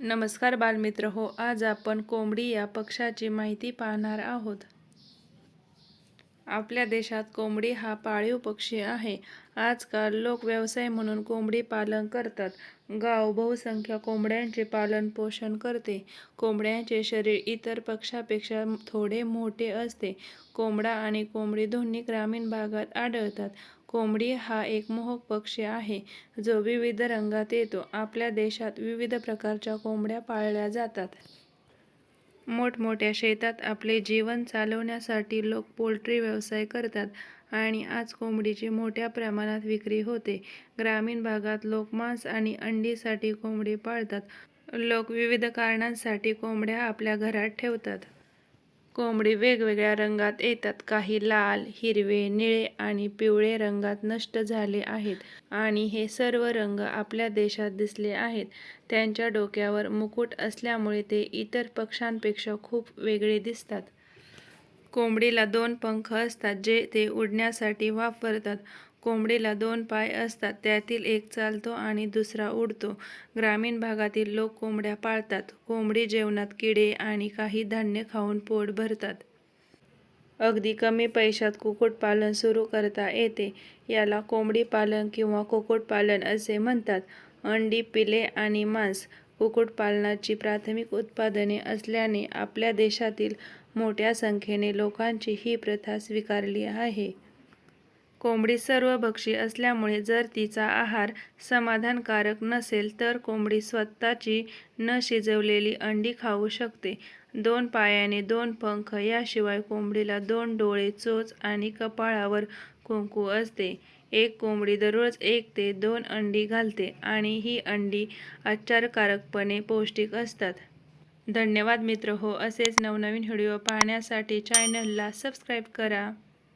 नमस्कार बालमित्र हो आज आपण कोंबडी या पक्षाची माहिती पाहणार आहोत. आपल्या देशात कोंबडी हा पाळीव पक्षी आहे. आजकाल लोक व्यवसाय म्हणून कोंबडी पालन करतात. गाव बहुसंख्य कोंबड्यांचे पालन पोषण करते. कोंबड्यांचे शरीर इतर पक्षापेक्षा थोडे मोठे असते. कोंबडा आणि कोंबडी दोन्ही ग्रामीण भागात आढळतात. कोंबडी हा एक मोहक पक्षी आहे जो विविध रंगात येतो. आपल्या देशात विविध प्रकारच्या कोंबड्या पाळल्या जातात. मोठमोठ्या शेतात आपले जीवन चालवण्यासाठी लोक पोल्ट्री व्यवसाय करतात आणि आज कोंबडीची मोठ्या प्रमाणात विक्री होते. ग्रामीण भागात लोक मांस आणि अंडीसाठी कोंबडी पाळतात. लोक विविध कारणांसाठी कोंबड्या आपल्या घरात ठेवतात. कोंबडी वेगवेगळ्या रंगात येतात. काही लाल हिरवे निळे आणि पिवळे रंगात नष्ट झाले आहेत आणि हे सर्व रंग आपल्या देशात दिसले आहेत. त्यांच्या डोक्यावर मुकुट असल्यामुळे ते इतर पक्ष्यांपेक्षा खूप वेगळे दिसतात. कोंबडीला दोन पंख असतात जे ते उडण्यासाठी वापरतात. कोंबडीला दोन पाय असतात त्यातील एक चालतो आणि दुसरा उडतो. ग्रामीण भागातील लोक कोंबड्या पाळतात. कोंबडी जेवणात किडे आणि काही धान्य खाऊन पोट भरतात. अगदी कमी पैशात कुक्कुटपालन सुरू करता येते. याला कोंबडी पालन किंवा कुक्कुटपालन असे म्हणतात. अंडी पिले आणि मांस कुक्कुटपालनाची प्राथमिक उत्पादने असल्याने आपल्या देशातील मोठ्या संख्येने लोकांची ही प्रथा स्वीकारली आहे. कोंबडी सर्वभक्षी असल्यामुळे जर तिचा आहार समाधानकारक नसेल तर कोंबडी स्वतःची न शिजवलेली अंडी खाऊ शकते. दोन पायाने दोन पंख याशिवाय कोंबडीला दोन डोळे चोच आणि कपाळावर कुंकू असते. एक कोंबडी दररोज एक ते दोन अंडी घालते आणि ही अंडी आश्चर्यकारकपणे पौष्टिक असतात. धन्यवाद मित्र. हो असेच नवनवीन व्हिडिओ पाहण्यासाठी चॅनलला सबस्क्राईब करा.